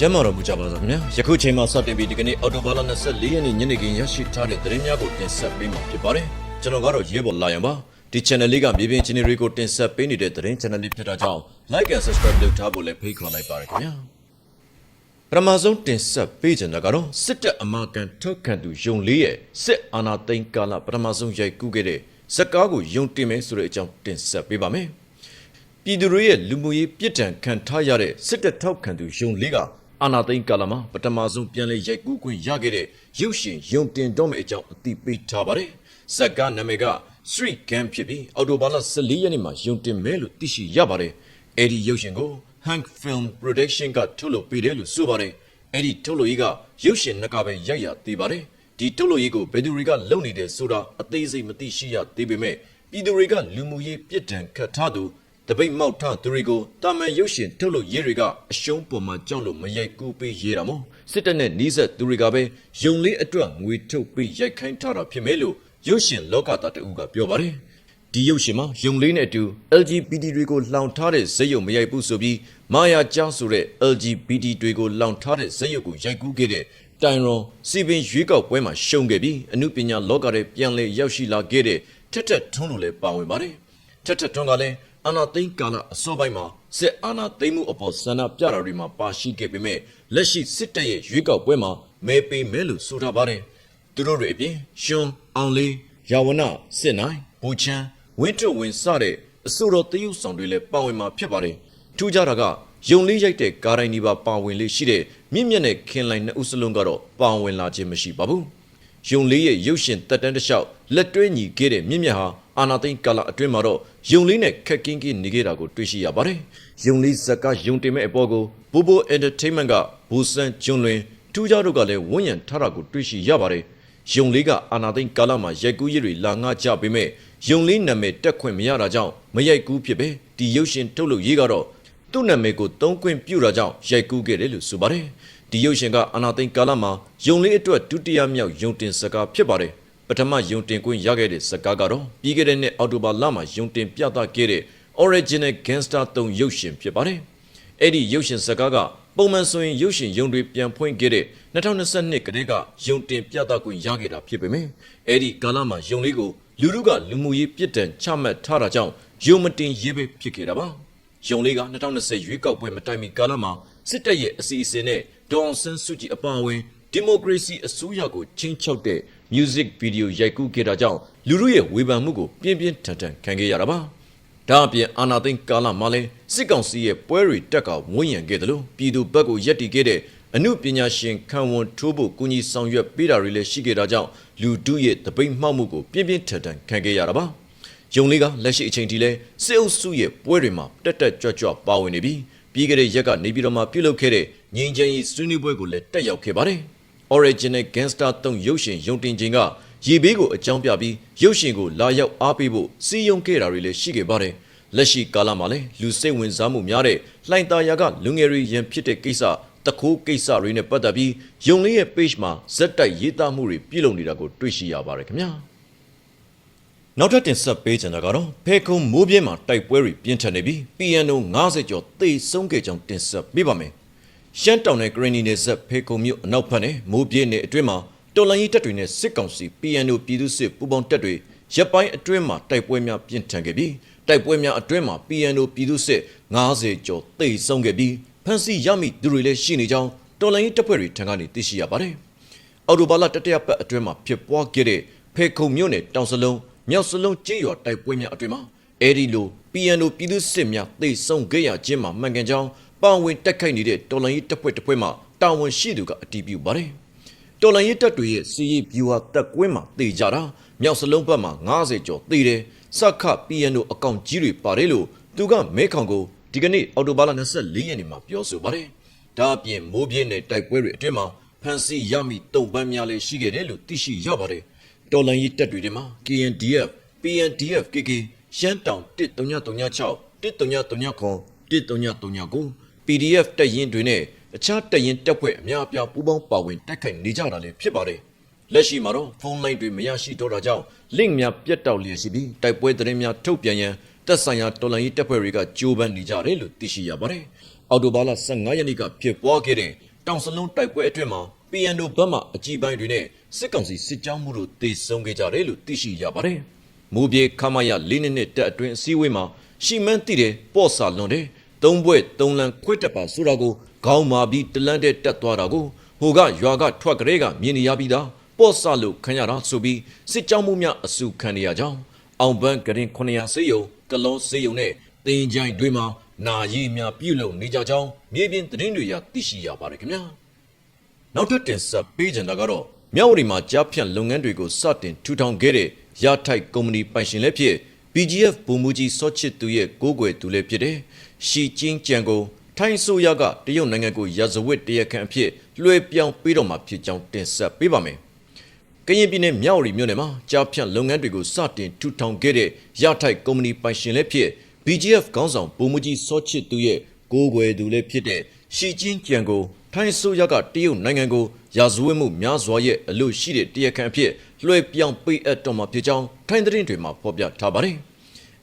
ကျမ်းမာတော်မူကြပါစေခင်ဗျာယခုချိန်မှာစတင်ပြီးဒီကနေ့အော်တိုဘာလ24ရက်နေ့ညနေခင်းရရှိထားတဲ့သတင်းများကိုတင်ဆက်ပေးမှာဖြစ်ပါတယ်ကျွန်တော်ကတော့ရဲဘော်လာရန်ပါဒီ channel လေးကမြေပြင်ချင်းတွေကိုတင်ဆက်ပေးနေတဲ့သတင်း channel လေးဖြစ်တာကြောင့် like and subscribe လုပ်ထားဖို့လည်းဖိတ်ခေါ်လိုက်ပါရခင်ဗျာပထမဆုံးတင်ဆက်ပေးချင်တာကတော့စစ်တပ်အမာကန်ထုတ်ခံသူယုံလေးရဲ့စစ်အာဏာသိမ်းကာလပထမဆုံးရိုက်ကူးခဲ့တဲ့ဇက်ကားကိုယုံတင်မယ်ဆိုတဲ့အကြောင်းတင်ဆက်ပေးပါမယ်ပြည်သူတွေရဲ့လူမှုရေးပြစ်ဒဏ်ခံထားရတဲ့စစ်တပ်ထောက်ခံသူယုံလေးက အာဏာသိမ်းကာလမှာပထမဆုံးပြန်လည်ရိုက်ကူးခွင့်ရခဲ့တဲ့ရုပ်ရှင်ယုံတင်တော့မယ့်အကြောင်းအသိပေးထားပါတယ်ဇက်ကားနာမည်က Street Gang ဖြစ်ပြီးအော်တိုဘာလ14ရက်နေ့မှာယုံတင်မယ်လို့သိရှိရပါတယ်အဲ့ဒီရုပ်ရှင်ကို Hank Film Production ကထုတ်လုပ်ပေးတယ်လို့ဆိုပါတယ်။အဲ့ဒီထုတ်လုပ်ရေးကရုပ်ရှင်နှစ်ကပဲရိုက်ရသေးပါတယ်။ဒီထုတ်လုပ်ရေးကိုဘယ်သူတွေကလုပ်နေတယ်ဆိုတာအသေးစိတ်မသိရှိရသေးပေမဲ့ပြည်သူတွေကလူမှုရေးပြစ်ဒဏ်ခတ်ထားသူ တပိတ်မောက်ထသူတွေကိုတာမန်ရုပ်ရှင်ထုတ်လုပ်ရေးတွေကအရှုံးပေါ်မှာကြောက်လို့မရိုက်ကူးပေးရတာမို့စစ်တပ်နဲ့နှီးဆက်သူတွေကပဲယုံလေးအတွက်ငွေထုတ်ပေးရိုက်ခိုင်းထားတာဖြစ်မယ်လို့ရုပ်ရှင်လောကသားတအူးကပြောပါတယ်။ဒီရုပ်ရှင်မှာယုံလေးနဲ့အတူ LGBT တွေကိုလောင်ထားတဲ့ဇက်ရုပ်မရိုက်ဘူးဆိုပြီးမာယာကြားဆိုတဲ့ LGBT တွေကိုလောင်ထားတဲ့ဇက်ရုပ်ကိုရိုက်ကူးခဲ့တဲ့တိုင်ရွန်စီပင်ရွေးကောက်ပွဲမှာရှုံးခဲ့ပြီးအမှုပညာလောကထဲပြန်လည်ရောက်ရှိလာခဲ့တဲ့ထက်ထက်ထွန်းလိုလည်းပါဝင်ပါတယ်ထက်ထက်ထွန်းကလည်း အာနာသိန်းကာလအစောပိုင်းမှာစစ်အာနာသိန်းမှုအပေါ်ဆန္ဒပြတာတွေမှာပါရှိခဲ့ပေမဲ့လက်ရှိစစ်တပ်ရဲ့ရွေးကောက်ပွဲမှာမဲပေးမဲလို့ဆိုထားပါတယ်သူတို့တွေအပြင်ရှွန်အောင်လေးယာဝနစစ်နိုင်ဘူချမ်းဝင်းထုတ်ဝင်စတဲ့အဆိုတော်တရုပ်ဆောင်တွေလည်းပါဝင်မှာဖြစ်ပါတယ်။ထူးခြားတာကယုံလေးရိုက်တဲ့ကားတိုင်းဒီပါပါဝင်လေးရှိတဲ့မြင့်မြတ်နဲ့ခင်လိုင်နှစ်ဦးစလုံးကတော့ပါဝင်လာခြင်းမရှိပါဘူး။ယုံလေးရဲ့ရုပ်ရှင်တက်တန်းတစ်လျှောက်လက်တွဲညီခဲ့တဲ့မြင့်မြတ်ဟာ အာနာသိန်းကာလအတွင်းမှာတော့ယုံလေးနဲ့ခက်ကင်းကင်းနေခဲ့တာကိုတွေ့ရှိရပါတယ်။ယုံလေးဇက်ကယုံတင်မဲ့အပေါ်ကိုဘူဘို entertainment ကဘူစန်ကျွန်းလွင်ထူးခြားတို့ကလည်းဝန်းရံထားတာကိုတွေ့ရှိရပါတယ်။ယုံလေးကအာနာသိန်းကာလမှာရိုက်ကူးရည်တွေလာငှကြပေမဲ့ယုံလေးနာမည်တက်ခွင့်မရတာကြောင့်မရိုက်ကူးဖြစ်ပဲဒီရုပ်ရှင်ထုတ်လုပ်ရေးကတော့သူ့နာမည်ကိုသုံးခွင့်ပြုတာကြောင့်ရိုက်ကူးခဲ့တယ်လို့ဆိုပါတယ်ဒီရုပ်ရှင်ကအာနာသိန်းကာလမှာယုံလေးအတွက်ဒုတိယမြောက်ယုံတင်စကားဖြစ်ပါတယ် ပထမယုံတင်ခွင့်ရခဲ့တဲ့စကားကတော့ပြီးခဲ့တဲ့နှစ်အောက်တိုဘာလမှာယုံတင်ပြသခဲ့တဲ့ Original Gangster 3ရုပ်ရှင်ဖြစ်ပါတယ်အဲ့ဒီရုပ်ရှင်စကားကပုံမှန်ဆိုရင်ရုပ်ရှင်ယုံတွေပြန်ဖွင့်ခဲ့တဲ့2022ကတည်းကယုံတင်ပြသခွင့်ရခဲ့တာဖြစ်ပေမဲ့အဲ့ဒီကာလမှာယုံလေးကိုလူလူကလူမှုရေးပြစ်ဒဏ်ချမှတ်ထားတာကြောင့်ယုံမတင်ရေးပဲဖြစ်ခဲ့တာပါယုံလေးက2020ရွေးကောက်ပွဲမတိုင်မီကာလမှာစစ်တပ်ရဲ့အစီအစဉ်နဲ့ဒေါအောင်ဆန်းစုကြည်အပါအဝင်ဒီမိုကရေစီအစိုးရကိုချင်းချောက်တဲ့ music video ရိုက်ကူးခဲ့တာကြောင့်လူလူရဲ့ဝေဖန်မှုကိုပြင်းပြင်းထန်ထန်ခံခဲ့ရတာပါဒါအပြင်အာနာသိန်းကာလမှာလဲစစ်ကောင်စီရဲ့ပွဲတွေတက်ကဝန်းရံခဲ့တယ်လို့ပြည်သူဘက်ကိုရက်တီခဲ့တဲ့အမှုပညာရှင်ခံဝန်ထိုးဖို့ကူညီဆောင်ရွက်ပေးတာတွေလည်းရှိခဲ့တာကြောင့်လူတုရဲ့တပိတ်မှောက်မှုကိုပြင်းပြင်းထန်ထန်ခံခဲ့ရတာပါ။ယုံလေးကလက်ရှိအချိန်ထိလဲစစ်အုပ်စုရဲ့ပွဲတွေမှာတက်တက်ကြွကြွပါဝင်နေပြီးပြီးခဲ့တဲ့ရက်ကနေပြည်တော်မှာပြုလုပ်ခဲ့တဲ့ငင်းချင်ရေးဆွေးနွေးပွဲကိုလည်းတက်ရောက်ခဲ့ပါတယ်။ Original Gangster 3ရုပ်ရှင်ယုံတင်ခြင်းကရေဘေးကိုအကြောင်းပြပြီးရုပ်ရှင်ကိုလာရောက်အားပေးဖို့စီယုံခဲ့တာတွေလည်းရှိခဲ့ပါတယ်။လက်ရှိကာလမှာလည်းလူစိတ်ဝင်စားမှုများတဲ့လှိုင်သာယာကလူငယ်တွေရန်ဖြစ်တဲ့ကိစ္စတခိုးကိစ္စတွေနဲ့ပတ်သက်ပြီးယုံလေးရဲ့ page မှာဇက်တိုက်ရေးသားမှုတွေပြုလုပ်နေတာကိုတွေ့ရှိရပါတယ်ခင်ဗျာနောက်ထပ်တင်ဆက်ပေးချင်တာကတော့ဖေခုံမိုးပြင်းမှာတိုက်ပွဲတွေပြင်းထန်နေပြီး PNO 90ကျော်သေဆုံးခဲ့ကြောင်းတင်ဆက်ပေးပါမယ် ရှမ်းတောင်နယ်ဂရနီနယ်ဆက်ဖေခုံမြို့အနောက်ဘက်နဲ့မိုးပြင်းနယ်အတွင်းမှာတော်လိုင်းရေးတပ်တွေနဲ့စစ်ကောင်စီ PNO ပြည်သူ့စစ်ပူးပေါင်းတပ်တွေရပ်ပိုင်းအတွင်းမှာတိုက်ပွဲများပြင်းထန်ခဲ့ပြီးတိုက်ပွဲများအတွင်းမှာ PNO ပြည်သူ့စစ်90ကျော်သေဆုံးခဲ့ပြီးဖမ်းဆီးရမိသူတွေလည်းရှိနေကြောင်းတော်လိုင်းရေးတပ်ဖွဲ့တွေထံကနေသိရှိရပါတယ်။အော်တိုဘာလတတရပတ်အတွင်းမှာဖြစ်ပွားခဲ့တဲ့ဖေခုံမြို့နယ်တောင်စလုံးမြောက်စလုံးကျေးရွာတိုက်ပွဲများအတွင်းမှာအဲဒီလို PNO ပြည်သူ့စစ်များသေဆုံးခဲ့ရခြင်းမှာမှန်ကန်ကြောင်း ပါဝင်တက်ခိုက်နေတဲ့တော်လိုင်းရေးတပ်ဖွဲ့တစ်ဖွဲ့မှတာဝန်ရှိသူကအတည်ပြုပါတယ်။တော်လိုင်းရေးတပ်တွေရဲ့စီးရီဗျူဟာတက်ကွင်းမှာတေကြတာမြောက်စလုံးဘက်မှာ90ကျော်တေတယ်စခ PNO အကောင့်ကြီးတွေပါတယ်လို့သူကမဲခေါင်ကိုဒီကနေ့အော်တိုဘာလ24ရက်နေ့မှာပြောဆိုပါတယ်။ဒါအပြင်မိုးပြင်းတဲ့တိုက်ပွဲတွေအတွင်းမှာဖန်စီရမိတုံပန်းများလည်းရှိခဲ့တယ်လို့သိရှိရပါတယ်။တော်လန်ရေးတပ်တွေထဲမှာ KNDF, PNDF, KK, ရှမ်းတောင် 1336, 1339, 1339 PDF တပ်ရင်းတွေနဲ့အခြားတပ်ရင်းတပ်ဖွဲ့အများအပြားပူးပေါင်းပါဝင်တိုက်ခိုက်နေကြတာလည်းဖြစ်ပါတယ်။လက်ရှိမှာတော့ဖုန်းလိုင်းတွေမရရှိတော့တာကြောင့် link များပြတ်တောက်လျက်ရှိပြီးတိုက်ပွဲသတင်းများထုတ်ပြန်ရန်တက်ဆိုင်ရာတော်လှန်ရေးတပ်ဖွဲ့တွေကကြိုးပမ်းနေကြတယ်လို့သိရှိရပါတယ်။အော်တိုဘာလ15ရက်နေ့ကဖြစ်ပွားခဲ့တဲ့တောင်စလုံးတိုက်ပွဲအတွင်းမှာ PNO ဘက်မှအကြီးပိုင်းတွေနဲ့စစ်ကောင်စီစစ်ကြောင်းမှုတို့တေဆုံးခဲ့ကြတယ်လို့သိရှိရပါတယ်။မူပြေခမရ၄နှစ်နဲ့တက်အတွင်းအစည်းအဝေးမှာရှီမန်းတိတယ်ပေါ့စာလွန်တယ် သုံးဘွဲ့သုံးလန်းခွတ်တက်ပါဆိုတာကိုခေါင်းမာပြီးတလန်းတဲ့တက်သွားတာကိုဟိုကရွာကထွက်ကလေးကမြင်နေရပြီးသားပေါ့ဆလို့ခံရတာဆိုပြီးစစ်ကြောင်းမှုများအစုခံနေရကြောင်းအောင်ပန်းကရင်900စေယုံကလောစေယုံနဲ့တင်ကြိုင်တွေမှာနာရီများပြုလုပ်နေကြကြောင်းမြေပြင်သတင်းတွေရသိရှိရပါတယ်ခင်ဗျာနောက်ထပ်တင်ဆက်ပေးကြတာကတော့မြောက်ဝတီမှာကြားဖြန့်လုပ်ငန်းတွေကိုစတင်ထူထောင်ခဲ့တဲ့ရထိုက်ကုမ္ပဏီပိုင်ရှင်လည်းဖြစ် BGF ဘူမူကြီးစောချစ်သူရဲ့ကိုးကွယ်သူလည်းဖြစ်တယ် ရှီကျင်းကြံကိုထိုင်းဆိုရကတရုတ်နိုင်ငံကိုရာဇဝတ်တရားခံအဖြစ်လွှဲပြောင်းပေးတော့မှာဖြစ်ကြောင်းတင်ဆက်ပေးပါမယ်။ကရင်ပြည်နယ်မြောက်ရီမြို့နယ်မှာကြားဖြန့်လုပ်ငန်းတွေကိုစတင်ထူထောင်ခဲ့တဲ့ရထိုက်ကုမ္ပဏီပိုင်ရှင်လည်းဖြစ် BGF ခေါင်းဆောင်ဗိုလ်မှူးကြီးစောချစ်သူရဲ့ကိုးကွယ်သူလည်းဖြစ်တဲ့ရှီကျင်းကြံကိုထိုင်းဆိုရကတရုတ်နိုင်ငံကိုရာဇဝတ်မှုများစွာရဲ့အလို့ရှိတဲ့တရားခံအဖြစ်လွှဲပြောင်းပေးအပ်တော့မှာဖြစ်ကြောင်းထိုင်းသတင်းတွေမှာဖော်ပြထားပါတယ်။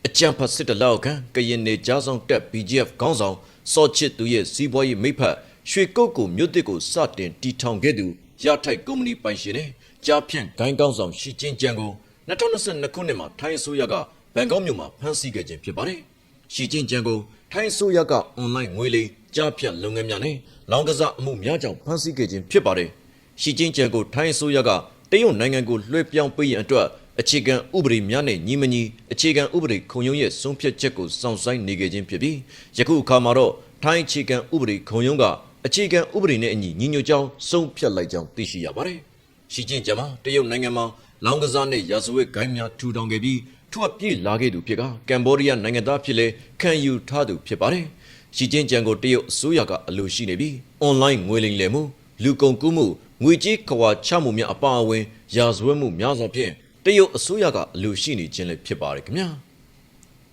အကြံဖတ်စစ်တလောက်ခံကရင်နေကြားဆောင်တက် BGF ခေါင်းဆောင်စောချစ်သူရဲ့စီးပွားရေးမိဖက်ရွှေကုတ်ကိုမြို့တစ်ကိုစတင်တီထောင်ခဲ့သူရထိုက်ကုမ္ပဏီပိုင်ရှင်နဲ့ကြားဖြန့်ဂိုင်းကောင်းဆောင်ရှီချင်းကျန်ကို2022ခုနှစ်မှာထိုင်းအစိုးရကဘန်ကောက်မြို့မှာဖမ်းဆီးခဲ့ခြင်းဖြစ်ပါတယ်။ရှီချင်းကျန်ကိုထိုင်းအစိုးရကအွန်လိုင်းငွေလိမ်ကြားဖြန့်လုပ်ငန်းများနဲ့လောင်းကစားအမှုများကြောင့်ဖမ်းဆီးခဲ့ခြင်းဖြစ်ပါတယ်။ရှီချင်းကျန်ကိုထိုင်းအစိုးရကတရုတ်နိုင်ငံကိုလွှဲပြောင်းပေးရန်အတွက် အခြေခံဥပဒေများနဲ့ညီမညီအခြေခံဥပဒေခုံရုံးရဲ့ဆုံးဖြတ်ချက်ကိုစောင့်ဆိုင်းနေကြခြင်းဖြစ်ပြီးယခုအခါမှာတော့ထိုင်းအခြေခံဥပဒေခုံရုံးကအခြေခံဥပဒေနဲ့အညီညီညွတ်ကြောင်းဆုံးဖြတ်လိုက်ကြောင်းသိရှိရပါတယ်။ရှီကျင့်ကျမ်းမှာတရုတ်နိုင်ငံမှာလောင်ကစားနဲ့ရာဇဝတ်ဂိုင်းများထူထောင်ခဲ့ပြီးထွက်ပြေးလာခဲ့သူဖြစ်ကကမ်ဘောဒီးယားနိုင်ငံသားဖြစ်လဲခံယူထားသူဖြစ်ပါတယ်။ရှီကျင့်ကျမ်းကိုတရုတ်အစိုးရကအလိုရှိနေပြီးအွန်လိုင်းငွေလိမ်လည်မှုလူကုန်ကူးမှုငွေကြေးခွာချမှုများအပါအဝင်ရာဇဝတ်မှုများစွာဖြင့် တရုတ်အစိုးရကအလိုရှိနေခြင်းလည်းဖြစ်ပါတယ်ခင်ဗျာ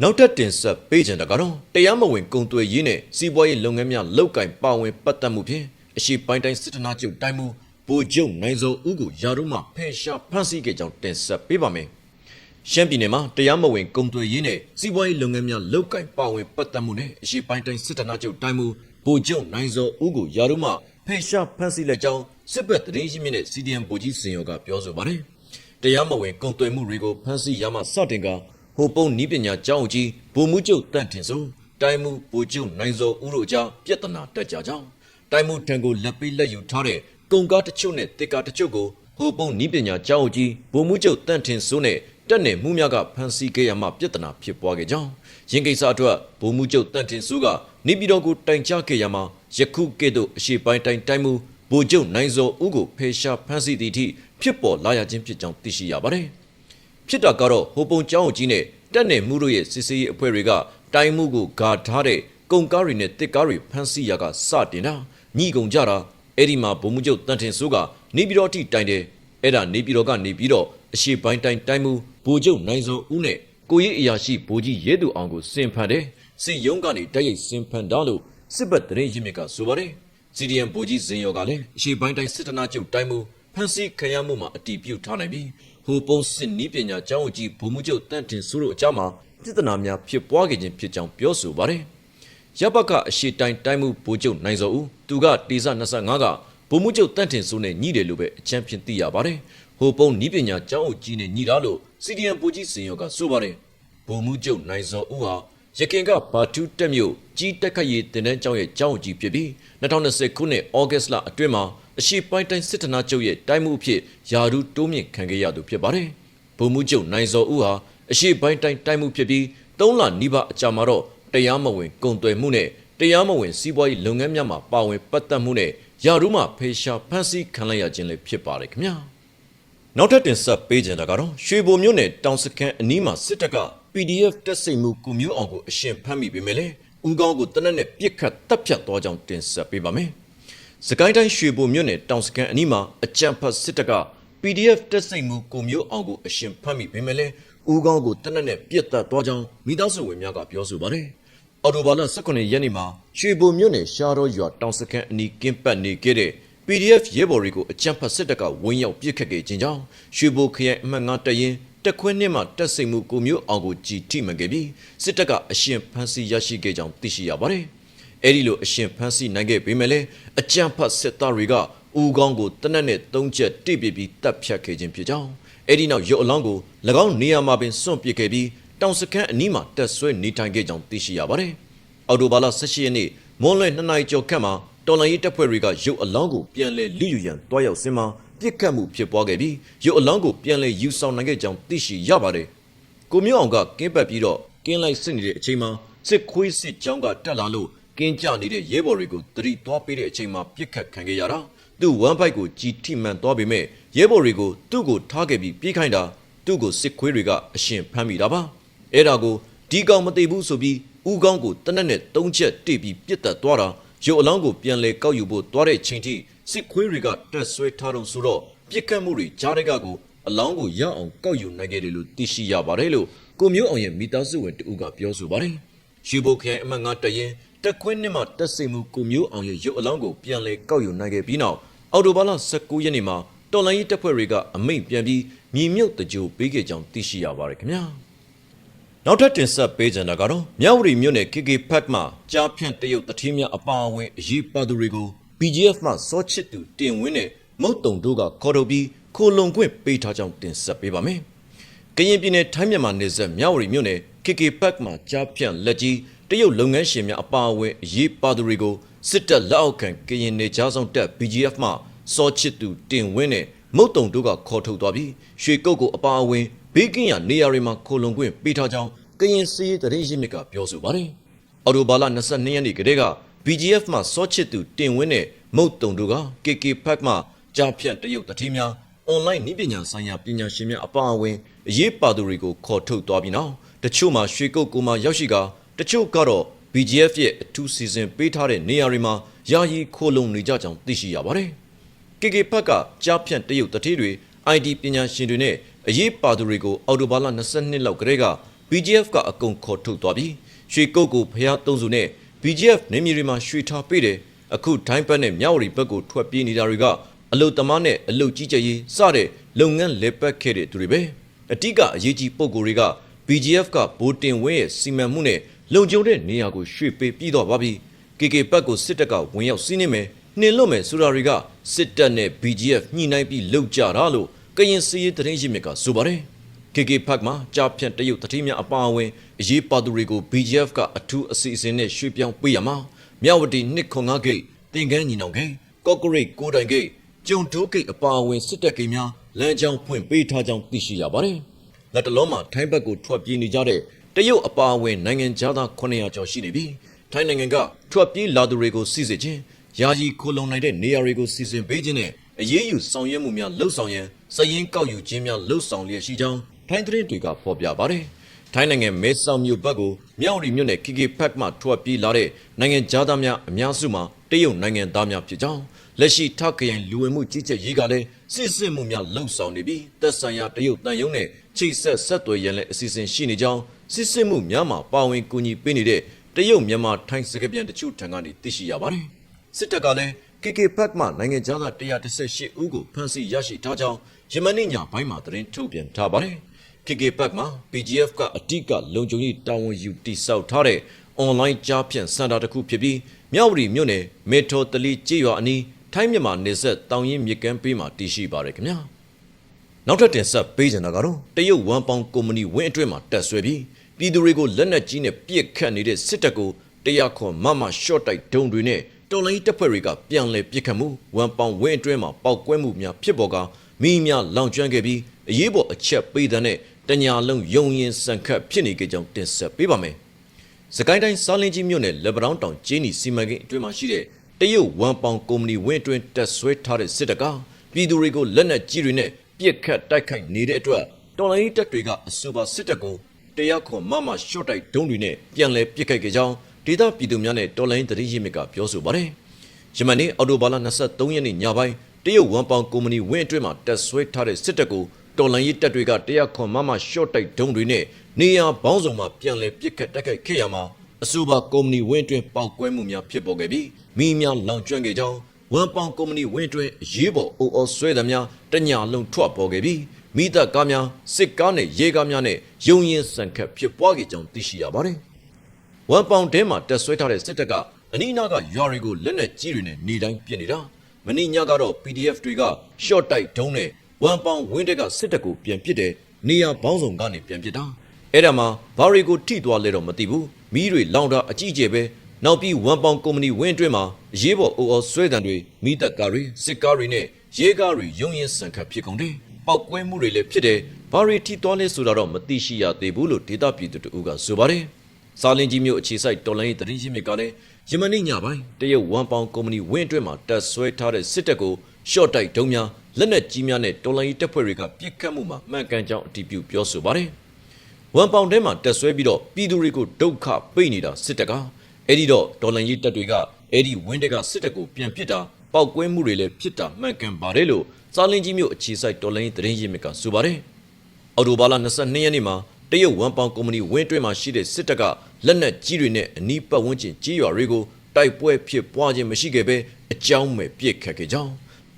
နောက်ထပ်တင်ဆက်ပေးခြင်းတကတော့တရားမဝင်ကုန်သွယ်ရေးနဲ့စီးပွားရေးလုပ်ငန်းများလောက်ကင်ပါဝင်ပတ်သက်မှုဖြင့်အရှိပိုင်းတိုင်းစစ်တနာချုပ်တိုင်းမှုဗိုလ်ချုပ်နိုင်စောဦးကိုယာရုမှဖယ်ရှားဖမ်းဆီးခဲ့ကြောင်းတင်ဆက်ပေးပါမယ်ရှမ်းပြည်နယ်မှာတရားမဝင်ကုန်သွယ်ရေးနဲ့စီးပွားရေးလုပ်ငန်းများလောက်ကင်ပါဝင်ပတ်သက်မှုနဲ့အရှိပိုင်းတိုင်းစစ်တနာချုပ်တိုင်းမှုဗိုလ်ချုပ်နိုင်စောဦးကိုယာရုမှဖယ်ရှားဖမ်းဆီးလက်ကြောင်းစစ်ဘက်တရင်ရှိမြင့်တဲ့ CDM ဗိုလ်ကြီးစင်ရောကပြောဆိုပါတယ် တရားမဝင်ကုန်သွယ်မှုတွေကိုဖမ်းဆီးရမှစတင်ကဟိုပုံနီးပညာကျောင်းကြီးဗိုလ်မှုချုပ်တန့်ထင်စိုးတိုင်းမှုဗိုလ်ချုပ်နိုင်စောဦးတို့ကြားပြဿနာတက်ကြကြောင်းတိုင်းမှုထံကိုလက်ပေးလက်ယူထားတဲ့ကုန်ကားတချို့နဲ့တစ်ကားတချို့ကိုဟိုပုံနီးပညာကျောင်းကြီးဗိုလ်မှုချုပ်တန့်ထင်စိုးနဲ့တက်နယ်မှုများကဖမ်းဆီးခဲ့ရမှပြဿနာဖြစ်ပွားခဲ့ကြောင်းရင်းကိစ္စအတွက်ဗိုလ်မှုချုပ်တန့်ထင်စိုးကနေပြည်တော်ကိုတိုင်ကြားခဲ့ရမှယခုကဲ့သို့အရှိပိုင်းတိုင်းတိုင်းမှုဗိုလ်ချုပ်နိုင်စောဦးကိုဖေရှားဖမ်းဆီးသည့်အထိ ဖြစ်ပေါ်လာရခြင်းဖြစ်ကြောင်းသိရှိရပါတယ်။ဖြစ်တာကတော့ဟိုပုံကျောင်းကြီးနဲ့တက်နယ်မှုတို့ရဲ့စစ်စေးရေးအဖွဲ့တွေကတိုင်းမှုကိုဂါထားတဲ့ကုန်ကားတွေနဲ့တစ်ကားတွေဖမ်းဆီးရကစတင်တာညီကုန်ကြတာအဲ့ဒီမှာဗိုလ်မှူးချုပ်တန်ထင်စိုးကနေပြည်တော်ထိတိုင်တယ်အဲ့ဒါနေပြည်တော်ကနေပြီးတော့အရှိပိုင်းတိုင်းတိုင်းမှုဗိုလ်ချုပ်နိုင်စောဦးနဲ့ကိုရေးအရာရှိဗိုလ်ကြီးရဲသူအောင်ကိုစင်ဖန်တယ်စစ်ရုံးကနေတိုက်ရိုက်စင်ဖန်တာလို့စစ်ဘက်တရင်ရင်းမြစ်ကဆိုပါတယ် CDM ဗိုလ်ကြီးဇင်ရောကလည်းအရှိပိုင်းတိုင်းစစ်တနာချုပ်တိုင်းမှု ဖန်စီခံရမှုမှာအတီးပြုတ်ထားနိုင်ပြီးဟိုပုံစစ်နီးပညာကျောင်းအကြီးဗိုလ်မှူးချုပ်တန့်တင်စိုးတို့အကြောင်းမှာပြဿနာများဖြစ်ပွားခဲ့ခြင်းဖြစ်ကြောင်းပြောဆိုပါတယ်။ရပ်ဘက်ကအရှိတိုင်းတိုင်းမှုဗိုလ်ချုပ်နိုင်စောဦးသူကတေဇ25ကဗိုလ်မှူးချုပ်တန့်တင်စိုးနဲ့ညီတယ်လို့ပဲအချမ်းဖြင့်သိရပါတယ်။ဟိုပုံနီးပညာကျောင်းအကြီးနဲ့ညီတာလို့ CDM ဗိုလ်ကြီးဇင်ရောကဆိုပါတယ်။ဗိုလ်မှူးချုပ်နိုင်စောဦးဟာရခင်ကဘာတူးတက်မြို့ကြီးတက်ခတ်ရေးတင်တန်းကျောင်းရဲ့ကျောင်းအကြီးဖြစ်ပြီး2020ခုနှစ်ဩဂတ်လအတွင်းမှာ အရှိပိုင်းတိုင်းစစ်တနာချုပ်ရဲ့တိုင်းမှုအဖြစ်ယာရုတိုးမြင့်ခံခဲ့ရသူဖြစ်ပါတယ်။ဗိုလ်မှူးချုပ်နိုင်စောဦးဟာအရှိပိုင်းတိုင်းတိုင်းမှုဖြစ်ပြီး၃လနီးပါးအကြာမှာတော့တရားမဝင်ကုန်သွယ်မှုနဲ့တရားမဝင်စီးပွားရေးလုပ်ငန်းများမှာပါဝင်ပတ်သက်မှုနဲ့ယာရုမှဖေရှားဖမ်းဆီးခံလိုက်ရခြင်းလည်းဖြစ်ပါတယ်ခင်ဗျာ။နောက်ထပ်တင်ဆက်ပေးကြတာကတော့ရွှေဘိုမြို့နယ်တောင်စခန်းအနီးမှာစစ်တပ်က PDF တက်စိတ်မှုကိုမျိုးအောင်ကိုအရှင်ဖမ်းမိပေမဲ့လေဦးကောင်းကိုတနက်နဲ့ပြစ်ခတ်တပ်ဖြတ်သွားကြောင်းတင်ဆက်ပေးပါမယ်။ စကိုင်းတိုင်းရွှေဘိုမြို့နယ်တောင်စခန်းအနီးမှာအကြံဖတ်စစ်တပ်က PDF တက်စိတ်မှုကိုမျိုးအောင်ကိုအရှင်ဖမ်းမိပေမဲ့လေဦးကောင်းကိုတနက်နဲ့ပြစ်တက်သွားကြောင်းမိသားစုဝင်များကပြောဆိုပါတယ်။အော်တိုဘာလ18ရက်နေ့မှာရွှေဘိုမြို့နယ်ရှားတော်ရွာတောင်စခန်းအနီးကင်းပတ်နေခဲ့တဲ့ PDF ရဲဘော်တွေကိုအကြံဖတ်စစ်တပ်ကဝင်းရောက်ပြစ်ခတ်ခဲ့ခြင်းကြောင့်ရွှေဘိုခရိုင်အမှတ်9တရင်တက်ခွင်းနှစ်မှာတက်စိတ်မှုကိုမျိုးအောင်ကိုကြည်ထိမှန်ခဲ့ပြီးစစ်တပ်ကအရှင်ဖမ်းဆီးရရှိခဲ့ကြောင်းသိရှိရပါတယ်။ အဲ့ဒီလိုအရှင်ဖမ်းဆီးနိုင်ခဲ့ပေမဲ့လည်းအကြံဖတ်စစ်သားတွေကဦးကောင်းကိုတနက်နဲ့သုံးချက်တိပစ်ပြီးတပ်ဖြတ်ခဲ့ခြင်းဖြစ်ကြောင်းအဲ့ဒီနောက်ရုပ်အလောင်းကို၎င်းနေရာမှာပင်စွန့်ပစ်ခဲ့ပြီးတောင်စခန်းအနီးမှာတက်ဆွဲနေထိုင်ခဲ့ကြောင်းသိရှိရပါတယ်။အော်တိုဘာလ18ရက်နေ့မွန်းလွဲ2နာရီကျော်ခန့်မှာတော်လိုင်းရေးတပ်ဖွဲ့တွေကရုပ်အလောင်းကိုပြန်လည်လူယူရန်တွားရောက်စင်မှာပြစ်ခတ်မှုဖြစ်ပွားခဲ့ပြီးရုပ်အလောင်းကိုပြန်လည်ယူဆောင်နိုင်ခဲ့ကြောင်းသိရှိရပါတယ်။ကိုမျိုးအောင်ကကင်းပတ်ပြီးတော့ကင်းလိုက်စစ်နေတဲ့အချိန်မှာစစ်ခွေးစစ်ကြောင်းကတက်လာလို့ ကင်းကြနေတဲ့ရဲဘော်တွေကိုတတိသွားပေးတဲ့အချိန်မှာပြစ်ခတ်ခံခဲ့ရတာသူ့ဝမ်ဘိုက်ကိုကြီးထိမှန်သွားပေမဲ့ရဲဘော်တွေကိုသူ့ကိုထားခဲ့ပြီးပြေးခိုင်းတာသူ့ကိုစစ်ခွေးတွေကအရှင်ဖမ်းမိတာပါအဲ့ဒါကိုဒီကောင်မသိဘူးဆိုပြီးဦးကောင်းကိုတနက်နဲ့သုံးချက်တိပြီးပြစ်တက်သွားတာရုပ်အလောင်းကိုပြန်လဲကောက်ယူဖို့သွားတဲ့ချိန်ထိစစ်ခွေးတွေကတက်ဆွဲထားတော့ဆိုတော့ပြစ်ခတ်မှုတွေကြားတဲ့ကကိုအလောင်းကိုရအောင်ကောက်ယူနိုင်ခဲ့တယ်လို့သိရှိရပါတယ်လို့ကိုမျိုးအောင်ရဲ့မိသားစုဝင်တဦးကပြောဆိုပါတယ်ရှိဖို့ခရိုင်အမှတ်9တရင် တက်ခွင်းနှစ်မှာတက်စိမ်မှုကိုမျိုးအောင်ရဲ့ရုပ်အလောင်းကိုပြန်လဲကောက်ယူနိုင်ခဲ့ပြီးနောက်အော်တိုဘာလ19ရက်နေ့မှာတော်လိုင်းရေးတပ်ဖွဲ့တွေကအမိန့်ပြန်ပြီးမြေမြုပ်တကြိုပေးခဲ့ကြောင်းသိရှိရပါတယ်ခင်ဗျာနောက်ထပ်တင်ဆက်ပေးကြတာကတော့မြဝတီမြို့နယ် KK Park မှာကြားဖြန့်တရုတ်တထင်းများအပါအဝင်အရေးပါသူတွေကို BGF မှစောချစ်သူတင်ဝင်းနဲ့မုတ်တုံတို့ကခေါ်ထုတ်ပြီးခိုလုံခွင့်ပေးထားကြောင်းတင်ဆက်ပေးပါမယ်။ကရင်ပြည်နယ်ထိုင်းမြန်မာနယ်စပ်မြဝတီမြို့နယ် KK Park မှာကြားဖြန့်လက်ကြီး တရုတ်လုပ်ငန်းရှင်များအပါအဝင်အရေးပါသူတွေကိုစစ်တပ်လက်အောက်ခံကရင်နယ်ကြားဆောင်တပ် BGF မှစောချစ်သူတင်ဝင်းနဲ့မုတ်တုံတို့ကခေါ်ထုတ်သွားပြီးရွှေကုတ်ကိုအပါအဝင်ဘေးကင်းရနေရာတွေမှာခိုလုံခွင့်ပေးထားကြောင်းကရင်စီးရေးတရင်ရင်းမြစ်ကပြောဆိုပါတယ်။အော်တိုဘာလ22ရက်နေ့ကတည်းက BGF မှစောချစ်သူတင်ဝင်းနဲ့မုတ်တုံတို့က KK Park မှကြားဖြန့်တရုတ်တတိများအွန်လိုင်းနည်းပညာဆိုင်ရာပညာရှင်များအပါအဝင်အရေးပါသူတွေကိုခေါ်ထုတ်သွားပြီးနောက်တချို့မှာရွှေကုတ်ကိုမှရောက်ရှိက တချို့ကတော့ BGF ရဲ့အထူးစီစဉ်ပေးထားတဲ့နေရာတွေမှာယာယီခိုလုံနေကြကြောင်းသိရှိရပါတယ်။ KK ဘက်ကကြားဖြန့်တရုတ်တတိတွေ ID ပညာရှင်တွေနဲ့အရေးပါသူတွေကိုအော်တိုဘာလ22လောက်ကလေးက BGF ကအကုန်ခေါ်ထုတ်သွားပြီးရွှေကုတ်ကိုဖျားသုံးစုနဲ့ BGF နေမြေတွေမှာရွှေထားပေးတယ်အခုထိုင်းဘက်နဲ့မြဝတီဘက်ကိုထွက်ပြေးနေတာတွေကအလုတ်သမားနဲ့အလုတ်ကြီးကြရေးစတဲ့လုပ်ငန်းလက်ပတ်ခဲ့တဲ့သူတွေပဲအတိကအရေးကြီးပုံကိုယ်တွေက BGF ကဗိုလ်တင်ဝင်းရဲ့စီမံမှုနဲ့ လုံခြုံတဲ့နေရာကိုရွှေ့ပေးပြီးတော့ပါပြီ KK ဘက်ကိုစစ်တပ်ကဝင်ရောက်စီးနှင်းမယ်နှင်လွတ်မယ်ဆိုတာတွေကစစ်တပ်နဲ့ BGF ညှိနှိုင်းပြီးလှုပ်ကြတာလို့ကရင်စီးရေးတရင်ရင်းမြစ်ကဆိုပါတယ် KK Park မှာကြားဖြန့်တရုတ်တတိများအပါအဝင်အရေးပါသူတွေကို BGF ကအထူးအစီအစဉ်နဲ့ရွှေ့ပြောင်းပေးရမှာမြဝတီနှစ်ခွန်ငါဂိတ်တင်ကန်းညီနောင်ဂိတ်ကော့ကရိတ်ကိုတိုင်ဂိတ်ကျုံတိုးဂိတ်အပါအဝင်စစ်တပ်ဂိတ်များလမ်းကြောင်းဖွင့်ပေးထားကြောင်းသိရှိရပါတယ်လက်တလုံးမှာထိုင်းဘက်ကိုထွက်ပြေးနေကြတဲ့ တရုတ်အပါအဝင်နိုင်ငံသား900ကျော်ရှိနေပြီးထိုင်းနိုင်ငံကထွက်ပြေးလာသူတွေကိုစီစစ်ခြင်းယာယီခိုလုံနိုင်တဲ့နေရာတွေကိုစီစဉ်ပေးခြင်းနဲ့အရေးယူဆောင်ရွက်မှုများလှုပ်ဆောင်ရန်စည်ရင်းကောက်ယူခြင်းများလှုပ်ဆောင်လျက်ရှိကြောင်းထိုင်းသတင်းတွေကဖော်ပြပါတယ်။ထိုင်းနိုင်ငံမဲဆောက်မြို့ဘက်ကိုမြောက်ရီမြို့နယ် KK Park မှထွက်ပြေးလာတဲ့နိုင်ငံသားများအများစုမှာတရုတ်နိုင်ငံသားများဖြစ်ကြောင်း လက်ရှိထောက်ခရိုင်လူဝင်မှုကြီးကြပ်ရေးကလည်းစစ်စစ်မှုများလှုပ်ဆောင်နေပြီးသက်ဆိုင်ရာတရုတ်တန်ယုံနဲ့ချိတ်ဆက်ဆက်သွယ်ရန်လည်းအစီအစဉ်ရှိနေကြောင်းစစ်စစ်မှုများမှာပါဝင်ကူညီပေးနေတဲ့တရုတ်မြန်မာထိုင်းစကားပြန်တချို့ထံကနေသိရှိရပါတယ်။စစ်တပ်ကလည်း KK Park မှနိုင်ငံသား118ဦးကိုဖမ်းဆီးရရှိထားကြောင်းယမနေ့ညပိုင်းမှာသတင်းထုတ်ပြန်ထားပါတယ်။ KK Park မှာ PGF ကအတိကလုံခြုံရေးတာဝန်ယူတည်ဆောက်ထားတဲ့အွန်လိုင်းကြားဖြန့်စင်တာတစ်ခုဖြစ်ပြီးမြောက်ဝတီမြို့နယ်မေထော်တလီကြေးရွာအနီး ထိုင်းမြန်မာနယ်စပ်တောင်ရင်မြစ်ကမ်းပေးမှာတည်ရှိပါတယ်ခင်ဗျာနောက်ထပ်တင်ဆက်ပေးကြတာကတော့တရုတ်ဝမ်ပေါင်ကုမ္ပဏီဝင်းအတွင်းမှာတက်ဆွဲပြီးပြည်သူတွေကိုလက်နက်ကြီးနဲ့ပြစ်ခတ်နေတဲ့စစ်တပ်ကိုတရားခွန်မမရှော့တိုက်ဒုံတွေနဲ့တော်လိုင်းတပ်ဖွဲ့တွေကပြန်လည်ပြစ်ခတ်မှုဝမ်ပေါင်ဝင်းအတွင်းမှာပောက်ကွဲမှုများဖြစ်ပေါ်ကမိများလောင်ကျွမ်းခဲ့ပြီးအရေးပေါ်အချက်ပေးတဲ့တညာလုံးယုံရင်စံခတ်ဖြစ်နေကြကြောင်းတင်ဆက်ပေးပါမယ်။စကိုင်းတိုင်းစားလင်းကြီးမြို့နယ်လက်ပတောင်းတောင်ကျင်းနီစီမံကိန်းအတွင်းမှာရှိတဲ့ တရုတ်ဝမ်ပေါင်ကုမ္ပဏီဝင်းအတွင်းတက်ဆွဲထားတဲ့စစ်တပ်ကပြည်သူတွေကိုလက်နက်ကြီးတွေနဲ့ပြစ်ခတ်တိုက်ခိုက်နေတဲ့အတွက်တော်လိုင်းတပ်တွေကအဆိုပါစစ်တပ်ကိုတရားခွန်မမရှော့တိုက်ဒုံးတွေနဲ့ပြန်လည်ပြစ်ခတ်ခဲ့ကြောင်းဒေသပြည်သူများနဲ့တော်လိုင်းတတိရင်းမြစ်ကပြောဆိုပါတယ်။ယမန်နေ့အော်တိုဘာလ23ရက်နေ့ညပိုင်းတရုတ်ဝမ်ပေါင်ကုမ္ပဏီဝင်းအတွင်းမှာတက်ဆွဲထားတဲ့စစ်တပ်ကိုတော်လိုင်းရေးတပ်တွေကတရားခွန်မမရှော့တိုက်ဒုံးတွေနဲ့နေရာပေါင်းစုံမှာပြန်လည်ပြစ်ခတ်တိုက်ခိုက်ခဲ့ရမှာ အဆိုပါကုမ္ပဏီဝင်းအတွင်းပေါက်ကွဲမှုများဖြစ်ပေါ်ခဲ့ပြီးမိများလောင်ကျွမ်းခဲ့ကြောင်းဝမ်ပေါင်ကုမ္ပဏီဝင်းအတွင်းအရေးပေါ်အိုအော်ဆွဲသမျှတညာလုံးထွက်ပေါ်ခဲ့ပြီးမိသက်ကားများစစ်ကားနဲ့ရဲကားများနဲ့ယုံရင်ဆန်ခတ်ဖြစ်ပွားခဲ့ကြောင်းသိရှိရပါတယ်။ဝမ်ပေါင်တဲမှာတက်ဆွဲထားတဲ့စစ်တပ်ကအနီးနားကရွာတွေကိုလက်နက်ကြီးတွေနဲ့နေတိုင်းပြစ်နေတာမင်းညကတော့ PDF တွေက short တိုက်ဒုံးနဲ့ဝမ်ပေါင်ဝင်းတက်ကစစ်တပ်ကိုပြန်ပစ်တယ်နေရာပေါင်းစုံကနေပြန်ပစ်တာအဲ့ဒါမှဘာတွေကိုထိသွားလဲတော့မသိဘူး မီးတွေလောင်တာအကြီးကျယ်ပဲနောက်ပြီးဝမ်ပေါင်ကုမ္ပဏီဝင်းအတွင်းမှာအရေးပေါ်အိုအော်ဆွဲတံတွေမိသက်ကားတွေစစ်ကားတွေနဲ့ရဲကားတွေရုံရင်ဆန်ခတ်ဖြစ်ကုန်တယ်ပောက်ကွဲမှုတွေလည်းဖြစ်တယ်ဘာတွေထိသွားလဲဆိုတာတော့မသိရှိရသေးဘူးလို့ဒေတာပြည်သူတို့ကဆိုပါတယ်စာလင်ကြီးမျိုးအခြေစိုက်တော်လိုင်းရေးတရင်ရှင်းမြစ်ကလည်းယမနေ့ညပိုင်းတရုတ်ဝမ်ပေါင်ကုမ္ပဏီဝင်းအတွင်းမှာတက်ဆွဲထားတဲ့စစ်တပ်ကိုရှော့တိုက်ဒုံးများလက်နက်ကြီးများနဲ့တော်လိုင်းရေးတပ်ဖွဲ့တွေကပြစ်ခတ်မှုမှာမှန်ကန်ကြောင်းအတည်ပြုပြောဆိုပါတယ် ဝမ်ပေါင်ထဲမှာတက်ဆွဲပြီးတော့ပြည်သူတွေကိုဒုက္ခပိတ်နေတာစစ်တပ်ကအဲ့ဒီတော့တော်လိုင်းရေးတပ်တွေကအဲ့ဒီဝင်းတက်ကစစ်တပ်ကိုပြန်ပစ်တာပောက်ကွဲမှုတွေလည်းဖြစ်တာမှန်ကန်ပါတယ်လို့စာလင်ကြီးမျိုးအခြေစိုက်တော်လိုင်းရေးတရင်ရှင်းမြစ်ကဆိုပါတယ်အော်တိုဘာလ22ရက်နေ့မှာတရုတ်ဝမ်ပေါင်ကုမ္ပဏီဝင်းတွင်းမှာရှိတဲ့စစ်တပ်ကလက်နက်ကြီးတွေနဲ့အနီးပတ်ဝန်းကျင်ကြီးရွာတွေကိုတိုက်ပွဲဖြစ်ပွားခြင်းမရှိခဲ့ဘဲအကြောင်းမဲ့ပြစ်ခတ်ခဲ့ကြောင်း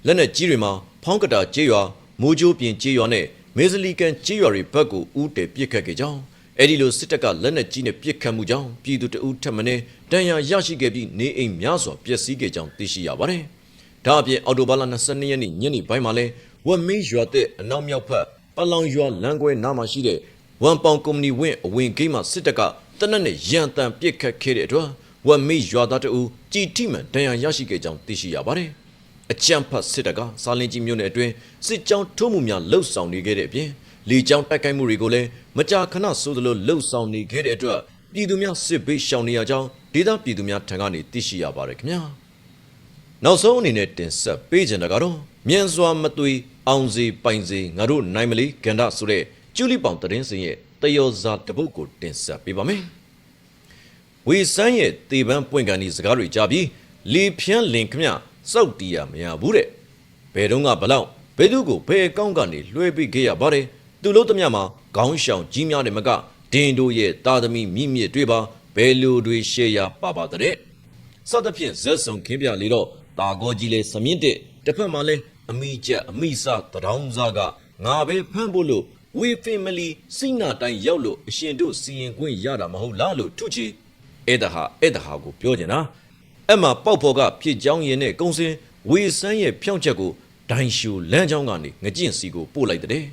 လက်နက်ကြီးတွေမှာဖောင်းကတာကြီးရွာမိုးကြိုးပြင်ကြီးရွာနဲ့ မေဇလီကန်ကြီးရွာတွေဘက်ကိုဦးတည်ပြစ်ခတ်ခဲ့ကြောင်းအဲ့ဒီလိုစစ်တပ်ကလက်နက်ကြီးနဲ့ပြစ်ခတ်မှုကြောင့်ပြည်သူတအုပ်ထက်မင်းတန်ရာရရှိခဲ့ပြီးနေအိမ်များစွာပျက်စီးခဲ့ကြောင်းသိရှိရပါတယ်။ဒါအပြင်အော်တိုဘာလ22ရက်နေ့ညနေပိုင်းမှာလဲဝက်မင်းရွာတဲ့အနောက်မြောက်ဘက်ပလောင်ရွာလမ်းခွဲနားမှာရှိတဲ့ဝမ်ပေါင်ကုမ္ပဏီဝင်းအဝင်ဂိမ်းမှာစစ်တပ်ကတနက်နဲ့ရန်တန်ပစ်ခတ်ခဲ့တဲ့အတွက်ဝက်မင်းရွာသားတအုပ်ကြည်ထိမှန်တန်ရာရရှိခဲ့ကြောင်းသိရှိရပါတယ်။ အကြံဖတ်စစ်တပ်ကစာလင်ကြီးမြို့နယ်အတွင်းစစ်ကြောင်းထိုးမှုများလှုပ်ဆောင်နေခဲ့တဲ့အပြင်လေကြောင်းတိုက်ခိုက်မှုတွေကိုလည်းမကြာခဏဆိုသလိုလှုပ်ဆောင်နေခဲ့တဲ့အတွက်ပြည်သူများစစ်ဘေးရှောင်နေရကြောင်းဒေသပြည်သူများထံကနေသိရှိရပါတယ်ခင်ဗျာ။နောက်ဆုံးအနေနဲ့တင်ဆက်ပေးကြတာကတော့မြန်စွာမသွေအောင်စီပိုင်စီငါတို့နိုင်မလီဂန္ဓဆိုတဲ့ကျူလီပေါင်တရင်စင်ရဲ့တယောဇာတပုတ်ကိုတင်ဆက်ပေးပါမယ်။ဝေဆန်းရဲ့တေပန်းပွင့်ကန်ဒီစကားတွေကြားပြီးလေဖြန်းလင်ခမ စောက်တီးရမရဘူးတဲ့။ဘယ်တော့ကဘလောက်ဘယ်သူကိုဘယ်အကောင့်ကနေလွှဲပေးခဲ့ရပါတယ်။သူလို့တမျှမှာခေါင်းရှောင်ကြီးများတယ်မကဒင်တို့ရဲ့တာသမီမြင့်မြင့်တွေပါဘယ်လိုတွေရှေ့ရပါပါတဲ့။စသဖြင့်ဇက်ဆုံခင်းပြလေတော့တာကောကြီးလဲစမြင့်တဲ့တစ်ဖက်မှာလဲအမိကျက်အမိစတရောင်းစားကငါပဲဖမ်းဖို့လို့ဝေဖင်မလီစိနာတိုင်းရောက်လို့အရှင်တို့စီရင်ခွင့်ရတာမဟုတ်လားလို့ထုချီအဲ့ဒါဟာအဲ့ဒါဟာကိုပြောကြတာ အဲ့မှာပေါက်ဖော်ကဖြစ်ကြောင်းရင်နဲ့ကုံစင်ဝေဆန်းရဲ့ဖြောင့်ချက်ကိုဒိုင်ရှူလမ်းကြောင်းကနေငကျင့်စီကိုပို့လိုက်တဲ့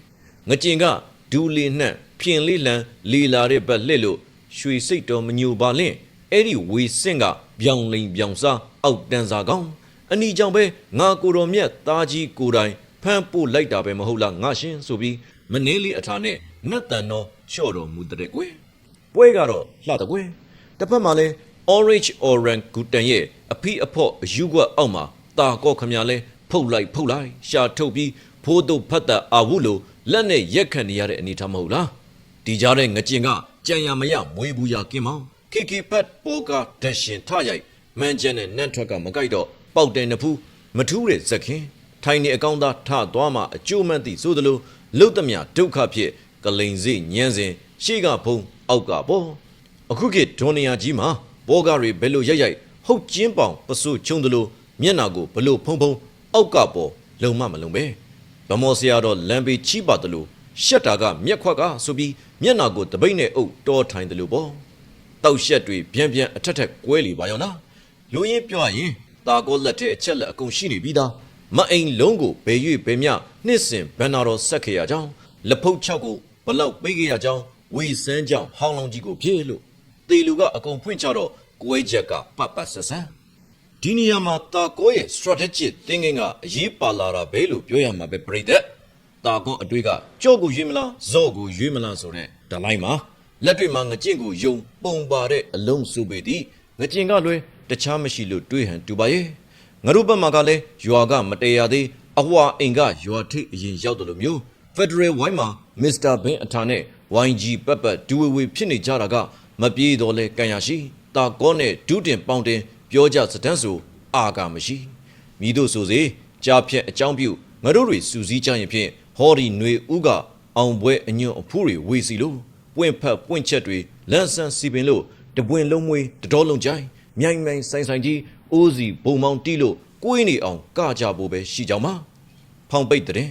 ငကျင်ကဒူလီနှံ့ဖြင်လေးလံလီလာတဲ့ဘက်လှစ်လို့ရွှေစိတ်တော်မညိုပါလင့်အဲ့ဒီဝေစင့်ကပြောင်လိန်ပြောင်စားအောက်တန်းစားကောင်းအနီကြောင့်ပဲငါကိုတော်မြတ်သားကြီးကိုတိုင်ဖမ်းပို့လိုက်တာပဲမဟုတ်လားငါရှင်ဆိုပြီးမနေလေးအထာနဲ့နတ်တန်တော်ချော့တော်မူတဲ့ကွယ်ပွဲကတော့လှတဲ့ကွယ်တစ်ဖက်မှာလဲ orange orange ဂူတန်ရဲ့အဖိအဖော့အယူကွက်အောက်မှာတာကော့ခမလဲဖုတ်လိုက်ဖုတ်လိုက်ရှာထုတ်ပြီးဖိုးတို့ဖတ်တာအာဝုလို့လက်နဲ့ရက်ခံနေရတဲ့အနေထားမဟုတ်လားဒီကြားတဲ့ငကျင်ကကြံရမရမွေးဘူးရကင်းမောင်ခိခိဖတ်ပိုးကဒရှင်ထရိုက်မန်ကျန်နဲ့နန့်ထွက်ကမကြိုက်တော့ပေါက်တယ်နဖူးမထူးတဲ့ဇက်ခင်ထိုင်နေအကောင်းသားထသွားမှအကျိုးမှန်သည်ဆိုသလိုလုတ်သမျှဒုက္ခဖြစ်ကလိန်စိညန်းစဉ်ရှေ့ကဖုံးအောက်ကပေါ်အခုခေတ်ဒွန်နီယာကြီးမှာ ဘောကားတွေဘယ်လိုရိုက်ရိုက်ဟုတ်ကျင်းပေါင်ပစုချုံသလိုမျက်နာကိုဘလို့ဖုံဖုံအောက်ကပေါ်လုံမမလုံပဲဗမောဆရာတော်လမ်းပေချီးပါတလို့ရှက်တာကမျက်ခွက်ကဆိုပြီးမျက်နာကိုတပိတ်နဲ့အုပ်တော်ထိုင်တယ်လို့ပေါ့တောက်ရှက်တွေပြန်ပြန်အထက်ထက်ကွဲလီပါရောလားလူရင်းပြောရရင်တာကိုလက်ထက်အချက်လက်အကုန်ရှိနေပြီးသားမအိမ်လုံးကိုဘယ်၍ဘယ်မျှနှစ်စဉ်ဘန်နာတော်ဆက်ခဲ့ရကြောင်းလက်ဖုတ်၆ကိုဘလောက်ပေးခဲ့ရကြောင်းဝေစမ်းကြောင်းဟောင်းလောင်ကြီးကိုပြေးလို့တေလူကအကုန်ဖွင့်ချတော့ ကွဲချက်ကပတ်ပတ်ဆက်ဆန်းဒီနေရာမှာတာကိုရဲ့ strategic thinking ကအရေးပါလာတာပဲလို့ပြောရမှာပဲပြိတ္တတာကိုအတွေ့ကကြော့ကိုရွေးမလားဇော့ကိုရွေးမလားဆိုတဲ့ဒလိုက်မှာလက်တွေ့မှာငကျင့်ကိုယုံပုံပါတဲ့အလုံးစုပေသည်ငကျင့်ကလွဲတခြားမရှိလို့တွေးဟန်တူပါရဲ့ငါတို့ဘက်မှာကလည်းရွာကမတရာသေးအဟွာအိမ်ကရွာထိပ်အရင်ရောက်တယ်လို့မျိုး Federal ဝိုင်းမှာမစ္စတာဘင်းအထာနဲ့ YG ပတ်ပတ်ဒူဝေဝေဖြစ်နေကြတာကမပြေတော့လဲကန်ရရှိ တာကောနဲ့ဒုတင်ပေါင်တင်ပြောကြစတန်းဆိုအာကမရှိမိတို့ဆိုစေကြားဖြက်အကြောင်းပြုငါတို့တွေစူစည်းကြရင်ဖြင့်ဟောဒီຫນွေဥကအောင်ပွဲအညွန့်အဖူးတွေဝေစီလို့ပွင့်ဖက်ပွင့်ချက်တွေလန်ဆန်စီပင်လို့တပွင့်လုံးမွေးတတော်လုံးကြိုင်မြိုင်မြိုင်ဆိုင်ဆိုင်ကြီးအိုးစီဘုံမောင်တီးလို့ကိုင်းနေအောင်ကကြဖို့ပဲရှိကြောင်ပါဖောင်ပိတ်တဲ့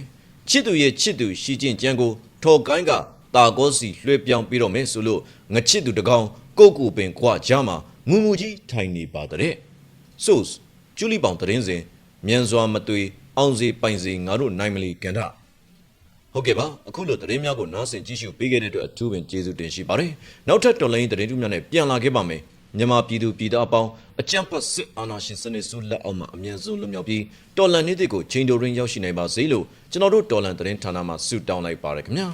ချစ်သူရဲ့ချစ်သူရှိချင်းကြံကိုထော်ကိုင်းကတာကောစီလွှဲပြောင်းပြီးတော့မယ်ဆိုလို့ငချစ်သူတကောင် ကိုကိုပင်ခွာကြမှာငူငူကြီးထိုင်နေပါတဲ့ source ကျူလီပေါင်သတင်းစဉ်မြန်စွာမသွေအောင်စီပိုင်စီငါတို့နိုင်မလီကန်တာဟုတ်ကဲ့ပါအခုလိုသတင်းများကိုနားဆင်ကြည့်ရှုပေးခဲ့တဲ့အတွက်အထူးပင်ကျေးဇူးတင်ရှိပါတယ်နောက်ထပ်တော်လိုင်းသတင်းတူးများနဲ့ပြန်လာခဲ့ပါမယ်မြန်မာပြည်သူပြည်သားအပေါင်းအကြံဖတ်စစ်အာဏာရှင်စနစ်ဆိုးလက်အောက်မှာအမြန်ဆုံးလွတ်မြောက်ပြီးတော်လန်နေ့တွေကိုချိန်တိုရင်းရောက်ရှိနိုင်ပါစေလို့ကျွန်တော်တို့တော်လန်သတင်းဌာနမှဆုတောင်းလိုက်ပါရခင်ဗျာ